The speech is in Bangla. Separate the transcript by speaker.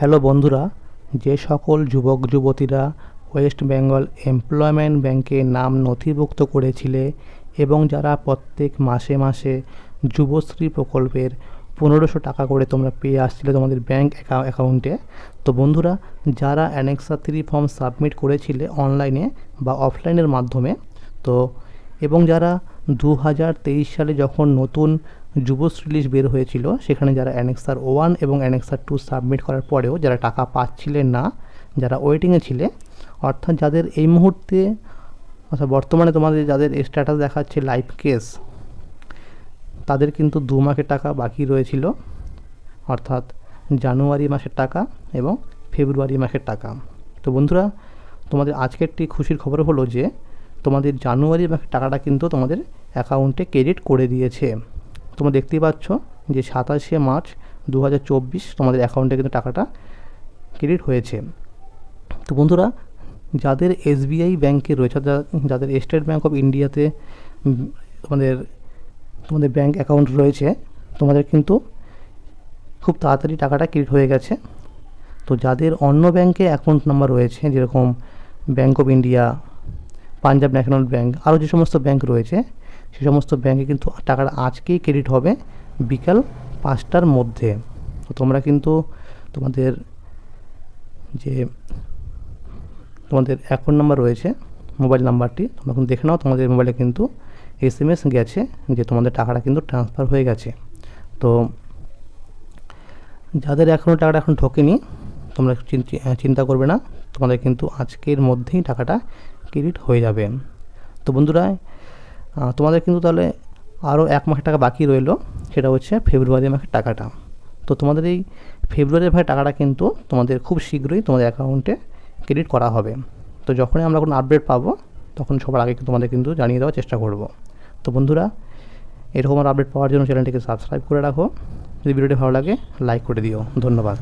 Speaker 1: হ্যালো বন্ধুরা, যে সকল যুবক যুবতীরা ওয়েস্ট বেঙ্গল এমপ্লয়মেন্ট ব্যাংকে নাম নথিভুক্ত করেছিলে এবং যারা প্রত্যেক মাসে মাসে যুবশ্রী প্রকল্পের পনেরোশো টাকা করে তোমরা পেয়ে আসছিলে তোমাদের ব্যাংক অ্যাকাউন্টে, তো বন্ধুরা, যারা অ্যানেক্সা থ্রি ফর্ম সাবমিট করেছিলে অনলাইনে বা অফলাইনের মাধ্যমে, তো এবং যারা দু হাজার তেইশ সালে যখন নতুন যুবশ্রী লিস্ট বের হয়েছিল, সেখানে যারা অ্যানেক্সার ওয়ান এবং অ্যানেক্সার টু সাবমিট করার পরেও যারা টাকা পাচ্ছিলেন না, যারা ওয়েটিংয়ে ছিলে, অর্থাৎ যাদের এই মুহূর্তে অর্থাৎ বর্তমানে তোমাদের যাদের স্ট্যাটাস দেখাচ্ছে লাইভ কেস তাদের কিন্তু দু মাসের টাকা বাকি রয়েছিল, অর্থাৎ জানুয়ারি মাসের টাকা এবং ফেব্রুয়ারি মাসের টাকা। তো বন্ধুরা, তোমাদের আজকের একটি খুশির খবর হলো যে, তোমাদের জানুয়ারি মাসের টাকাটা কিন্তু তোমাদের অ্যাকাউন্টে ক্রেডিট করে দিয়েছে। তোমরা দেখতেই পাচ্ছ যে সাতাশে মার্চ দু হাজার চব্বিশ তোমাদের অ্যাকাউন্টে কিন্তু টাকাটা ক্রেডিট হয়েছে। তো বন্ধুরা, যাদের এসবিআই ব্যাংকে রয়েছে যাদের স্টেট ব্যাঙ্ক অফ ইন্ডিয়াতে তোমাদের তোমাদের ব্যাংক অ্যাকাউন্ট রয়েছে, তোমাদের কিন্তু খুব তাড়াতাড়ি টাকাটা ক্রেডিট হয়ে গেছে। তো যাদের অন্য ব্যাংকে অ্যাকাউন্ট নাম্বার রয়েছে, যেরকম bank of India Punjab national bank. আরও যে সমস্ত ব্যাংক রয়েছে, সে সমস্ত ব্যাংকে কিন্তু টাকাটা আজকেই ক্রেডিট হবে বিকাল পাঁচটার মধ্যে। তো তোমরা কিন্তু তোমাদের যে তোমাদের অ্যাকাউন্ট নাম্বার রয়েছে মোবাইল নাম্বারটি তোমরা কিন্তু দেখে নাও, তোমাদের মোবাইলে কিন্তু এস এম এস গেছে যে তোমাদের টাকাটা কিন্তু ট্রান্সফার হয়ে গেছে। তো যাদের এখনও টাকাটা এখন ঢোকেনি, তোমরা চিন্তা করবে না, তোমাদের কিন্তু আজকের মধ্যেই টাকাটা ক্রেডিট হয়ে যাবে। তো বন্ধুরা তোমাদের কিন্তু তাহলে আরও এক মাসের টাকা বাকি রইল, সেটা হচ্ছে ফেব্রুয়ারি মাসের টাকাটা। তো তোমাদের এই ফেব্রুয়ারি মাসের টাকাটা কিন্তু তোমাদের খুব শীঘ্রই তোমাদের অ্যাকাউন্টে ক্রেডিট করা হবে। তো যখনই আমরা কোনো আপডেট পাবো, তখন সবার আগে তোমাদের কিন্তু জানিয়ে দেওয়ার চেষ্টা করব। তো বন্ধুরা, এরকম আপডেট পাওয়ার জন্য চ্যানেলটিকে সাবস্ক্রাইব করে রাখো। যদি ভিডিওটি ভালো লাগে, লাইক করে দিও। ধন্যবাদ।